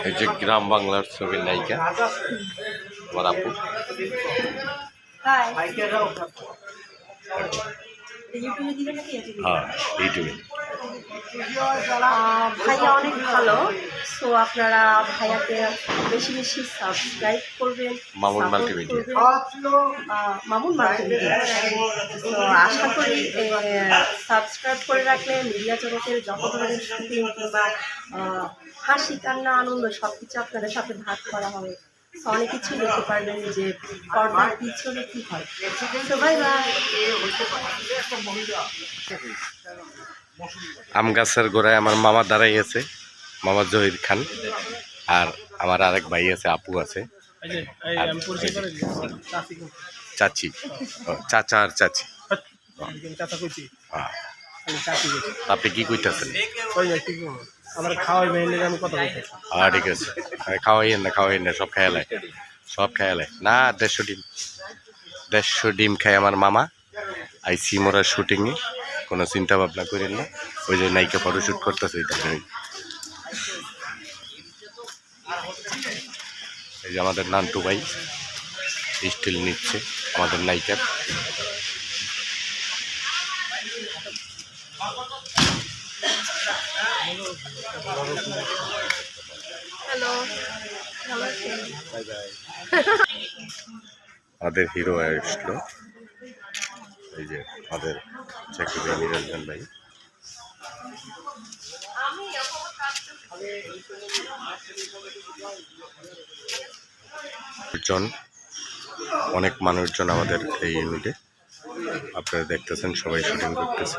এই যে গ্রাম বাংলার ছবির নায়িকা আমার আপু। হ্যাঁ ইউটিউবে ভাইয়া অনেক ভালো। সো আপনারা ভাইয়াকে বেশি বেশি সাবস্ক্রাইব করবেন মামুন। আহ, মামুন মাল্টিমিডিয়া আশা করি সাবস্ক্রাইব করে রাখলে মিডিয়া জগতের যত ধরনের শুটিং কিংবা হাসি কান্না আনন্দ সব কিছু আপনাদের সাথে ভাগ করা হবে। অনেক কিছু দেখতে পারবেন যে পর্দার পিছনে কি হয়। তো বাই বাই আম গাছের গোড়ায় আমার মামা দাঁড়াই আছে মামা জহির খান আর আমার আরেক ভাই আছে আপু আছে। চাচি চাচা আর চাচি। হ্যাঁ। আপনি কি কইতাছেন? ওই ঠিক আছে খাওয়াই হ্যাঁ ঠিক আছে। খাওয়াইয়েন না খাওয়াইয়েন না সব খেয়ালে সব খেয়ালে না দেড়শো ডিম। দেড়শো ডিম খায় আমার মামা। আইসি মোরা শুটিংয়ে। কোনো চিন্তা ভাবনা করেন না। ওই যে নায়িকা ফটোশ্যুট করতেছে ওই দেখেন। এই যে আমাদের নান্টু ভাই স্টিল নিচ্ছে আমাদের নায়িকার হ্যালো আমাদের হিরো আসলো। এই যে আমাদের চাকরি নিরঞ্জন ভাই। জন, অনেক মানুষজন আমাদের এই ইউনিটে আপনারা দেখতেছেন, সবাই শুটিং করতেছে।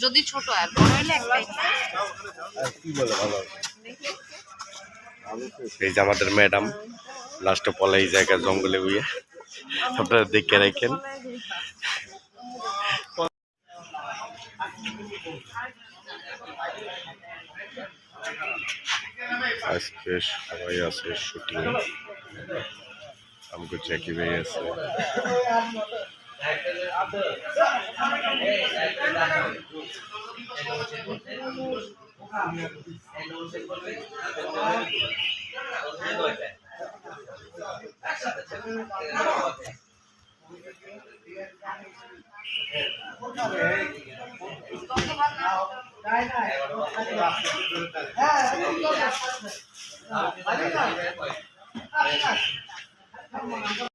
যদি ছোট আর বড় হলে একটাই এই যে আমাদের ম্যাডাম লাস্টে পলে এই জায়গায় জঙ্গলে উইয়ে আপনারা দেখে রাখেন আজকে সবাই আছে শুটিং আমাকে জ্যাকি ভাই আছে হ্যাঁ